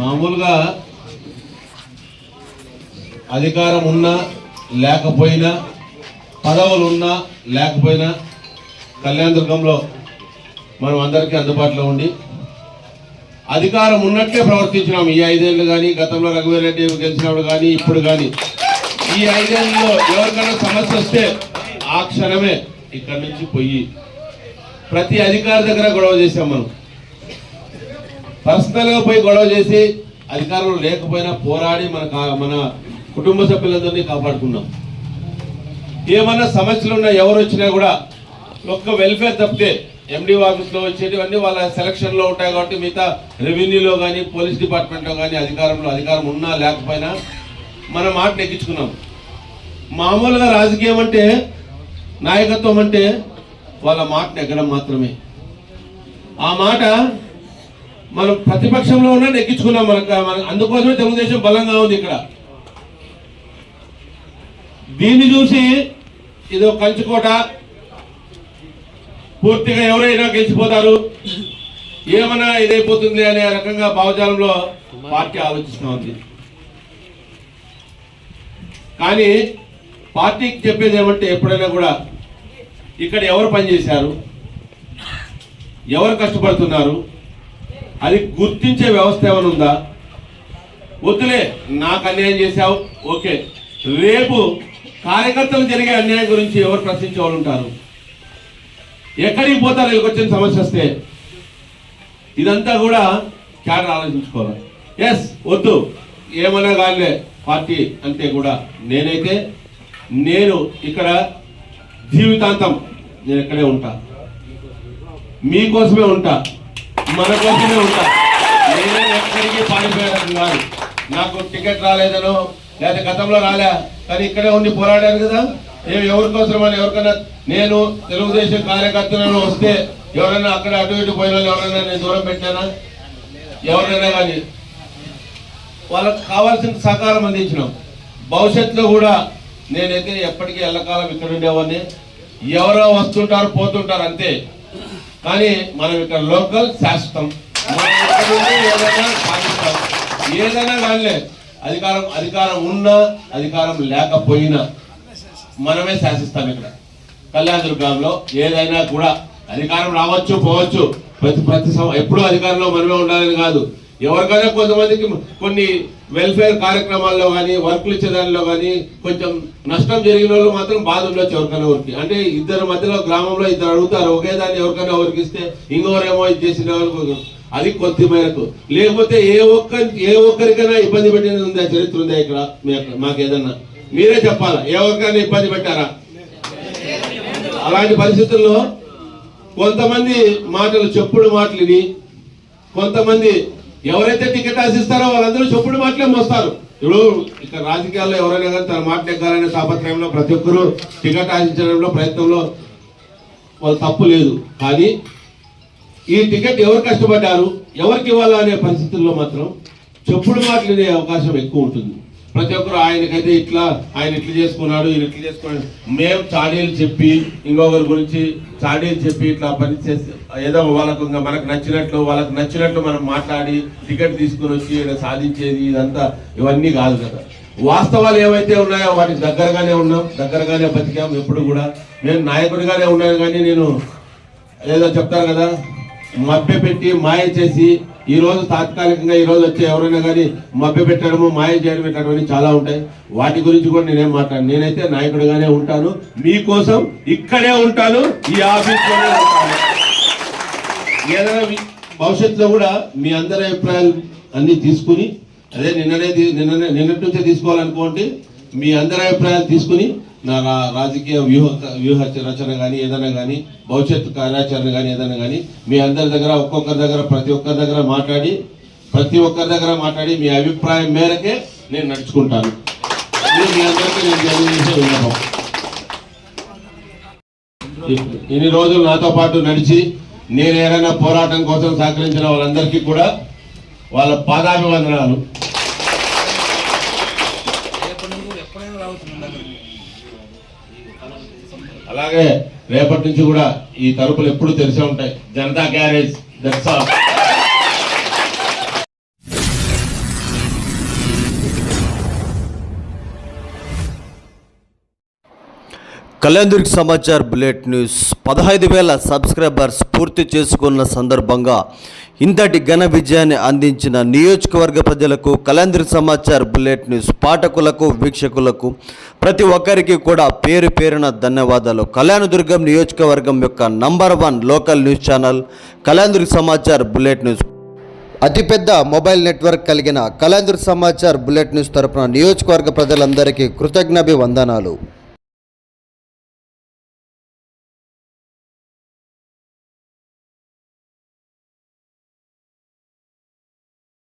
మామూలుగా అధికారం ఉన్నా లేకపోయినా పదవులు ఉన్నా లేకపోయినా కళ్యాణదుర్గంలో మనం అందరికీ అందుబాటులో ఉండి అధికారం ఉన్నట్టే ప్రవర్తించినాం. ఈ ఐదేళ్ళు కానీ గతంలో రఘువీరెడ్డి గెలిచినప్పుడు కానీ ఇప్పుడు కానీ ఈ ఐదేళ్ళలో ఎవరికైనా సమస్య వస్తే ఆ క్షణమే ఇక్కడి నుంచి పోయి ప్రతి అధికారి దగ్గర గొడవ చేసాం మనం. పర్సనల్గా పోయి గొడవ చేసి అధికారంలో లేకపోయినా పోరాడి మన కా- మన కుటుంబ సభ్యులందరినీ కాపాడుకున్నాం. ఏమన్నా సమస్యలు ఉన్నా ఎవరు వచ్చినా కూడా ఒక్క వెల్ఫేర్ తప్పితే ఎండి ఆఫీస్లో వచ్చేటివన్నీ వాళ్ళ సెలక్షన్లో ఉంటాయి కాబట్టి మిగతా రెవెన్యూలో కానీ పోలీస్ డిపార్ట్మెంట్లో కానీ అధికారంలో అధికారం ఉన్నా లేకపోయినా మన మాట నెగ్గించుకున్నాం. మామూలుగా రాజకీయం అంటే నాయకత్వం అంటే వాళ్ళ మాట నెగ్గడం మాత్రమే. ఆ మాట మనం ప్రతిపక్షంలో ఉన్నా నెగ్గించుకున్నాం మనకు. మన అందుకోసమే తెలుగుదేశం బలంగా ఉంది ఇక్కడ. దీన్ని చూసి ఇదో కంచుకోట పూర్తిగా ఎవరైనా గెలిచిపోతారు. ఏమైనా ఇదైపోతుంది అనే రకంగా భావజాలంలో పార్టీ ఆలోచిస్తూ ఉంది. కానీ పార్టీకి చెప్పేది ఏమంటే ఎప్పుడైనా కూడా ఇక్కడ ఎవరు పనిచేశారు? ఎవరు కష్టపడుతున్నారు? అది గుర్తించే వ్యవస్థ ఏమైనా ఉందా? వద్దులే నాకు అన్యాయం చేశావు. ఓకే. రేపు కార్యకర్తలు జరిగే అన్యాయం గురించి ఎవరు ప్రశ్నించే వాళ్ళు ఉంటారు? ఎక్కడికి పోతారు? వీళ్ళకి వచ్చిన సమస్య వస్తే. ఇదంతా కూడా క్యాడర్ ఆలోచించుకోవాలి. ఎస్ వద్దు. ఏమన్నా కానీ పార్టీ అంటే కూడా నేనైతే నేను ఇక్కడ జీవితాంతం నేను ఇక్కడే ఉంటా. మీకోసమే ఉంటా. మన కోసమే ఉంటా. నేనే ఎక్కడికి పారిపోయాను కాదు నాకు టికెట్ రాలేదనో లేదా గతంలో రాలే కానీ ఇక్కడే ఉండి పోరాడాను కదా. నేను ఎవరి కోసం అని ఎవరికైనా నేను తెలుగుదేశం కార్యకర్తలను వస్తే ఎవరైనా అక్కడ అటు ఇటు పోయిన ఎవరైనా నేను దూరం పెట్టానా? ఎవరైనా కానీ. వాళ్ళకి కావాల్సిన సహకారం అందించినాం. భవిష్యత్తులో కూడా నేనైతే ఎప్పటికీ ఎల్లకాలం ఇక్కడ ఉండేవాడిని ఎవరో వస్తుంటారు పోతుంటారు అంతే. కానీ మనం ఇక్కడ లోకల్ శాశ్వతం. ఏదైనా సాధిస్తాం ఏదైనా కానీ అధికారం అధికారం ఉన్నా అధికారం లేకపోయినా మనమే శాసిస్తాం ఇక్కడ. కళ్యాణదుర్గంలో ఏదైనా కూడా అధికారం రావచ్చు పోవచ్చు. ప్రతి ప్రతి సం- ఎప్పుడూ అధికారంలో మనమే ఉండాలని కాదు. ఎవరికైనా కొంతమందికి కొన్ని వెల్ఫేర్ కార్యక్రమాల్లో కానీ వర్క్లు ఇచ్చే దానిలో కానీ కొంచెం నష్టం జరిగిన వాళ్ళు మాత్రం బాధ ఉండొచ్చు ఎవరికైనా ఊరికి అంటే ఇద్దరు మధ్యలో గ్రామంలో ఇద్దరు అడుగుతారు ఒకే దాన్ని ఎవరికైనా ఎవరికి ఇస్తే ఇంకోరేమో ఇది చేసిన వాళ్ళకు అది కొద్ది మేరకు. లేకపోతే ఏ ఒక్క ఏ ఒక్కరికైనా ఇబ్బంది పెట్టినది ఉందా చరిత్ర ఉందా ఇక్కడ? మాకేదన్నా మాకు ఏదన్నా? మీరే చెప్పాలా? ఎవరికైనా ఇబ్బంది పెట్టారా? అలాంటి పరిస్థితుల్లో కొంతమంది మాటలు చెప్పుడు మాటలు కొంతమంది ఎవరైతే టికెట్ ఆశిస్తారో వాళ్ళందరూ చెప్పుడు మాటలే మోస్తారు. ఇప్పుడు ఇక్కడ రాజకీయాల్లో ఎవరైనా కానీ తన మాట నెగ్గాలనే తాపత్రయంలో ప్రతి ఒక్కరూ టికెట్ ఆశించడంలో ప్రయత్నంలో వాళ్ళు తప్పు లేదు. కానీ ఈ టికెట్ ఎవరు కష్టపడ్డారు ఎవరికి ఇవ్వాలా అనే పరిస్థితుల్లో మాత్రం చెప్పుడు మాటలు అవకాశం ఎక్కువ ఉంటుంది. ప్రతి ఒక్కరు ఆయనకైతే ఇట్లా ఆయన ఇట్లా చేసుకున్నాడు ఈయన ఇట్లా చేసుకున్నాడు. మేము చాడీలు చెప్పి ఇంకొకరి గురించి చాడీలు చెప్పి ఇట్లా పని చేసి ఏదో వాళ్ళకు ఇంకా మనకు నచ్చినట్లు వాళ్ళకు నచ్చినట్లు మనం మాట్లాడి టికెట్ తీసుకుని వచ్చి ఈయన సాధించేది ఇదంతా ఇవన్నీ కాదు కదా. వాస్తవాలు ఏవైతే ఉన్నాయో వాటికి దగ్గరగానే ఉన్నాం దగ్గరగానే బతికాం ఎప్పుడు కూడా. నేను నాయకుడిగానే ఉన్నాను కానీ నేను ఏదో చెప్తాను కదా మభ్యపెట్టి మాయ చేసి ఈ రోజు తాత్కాలికంగా ఈ రోజు వచ్చే ఎవరైనా కానీ మభ్య పెట్టడము మాయ చేయడం పెట్టడం చాలా ఉంటాయి. వాటి గురించి కూడా నేనేం మాట్లాడు నేనైతే నాయకుడిగానే ఉంటాను. మీకోసం ఇక్కడే ఉంటాను. ఈ ఆఫీస్లోనే ఉంటాను. ఏదైనా భవిష్యత్తులో కూడా మీ అందరి అభిప్రాయాలు అన్ని తీసుకుని అదే నిన్ననే నిన్ననే నిన్నటి నుంచే తీసుకోవాలనుకోండి మీ అందరి అభిప్రాయాలు తీసుకుని రాజకీయ వ్యూహ వ్యూహ రచన కానీ ఏదైనా కానీ భవిష్యత్తు కార్యాచరణ కానీ ఏదైనా కానీ మీ అందరి దగ్గర ఒక్కొక్కరి దగ్గర ప్రతి ఒక్కరి దగ్గర మాట్లాడి ప్రతి ఒక్కరి దగ్గర మాట్లాడి మీ అభిప్రాయం మేరకే నేను నడుచుకుంటాను. మీ అందరికీ నేను తెలియజేసే విన్నపం. ఇన్ని రోజులు నాతో పాటు నడిచి నేను ఏదైనా పోరాటం కోసం సహకరించిన వాళ్ళందరికీ కూడా వాళ్ళ పాదాభివందనాలు. అలాగే రేపటి నుంచి కూడా ఈ తలుపులు ఎప్పుడు తెరిసే ఉంటాయి. Janata garage that's all Kalyandurg Samachar bullet news. పదహైదు వేల సబ్స్క్రైబర్స్ పూర్తి చేసుకున్న సందర్భంగా ఇంతటి ఘన విజయాన్ని అందించిన నియోజకవర్గ ప్రజలకు కళ్యాణదుర్గ్ సమాచార్ బులెట్ న్యూస్ పాఠకులకు వీక్షకులకు ప్రతి ఒక్కరికి కూడా పేరు పేరున ధన్యవాదాలు. కళ్యాణదుర్గం నియోజకవర్గం యొక్క number one local news channel Kalyandurg Samachar bullet news. అతిపెద్ద మొబైల్ నెట్వర్క్ కలిగిన కళ్యాణదుర్గ్ సమాచార్ బులెట్ న్యూస్ తరపున నియోజకవర్గ ప్రజలందరికీ కృతజ్ఞాభివందనాలు.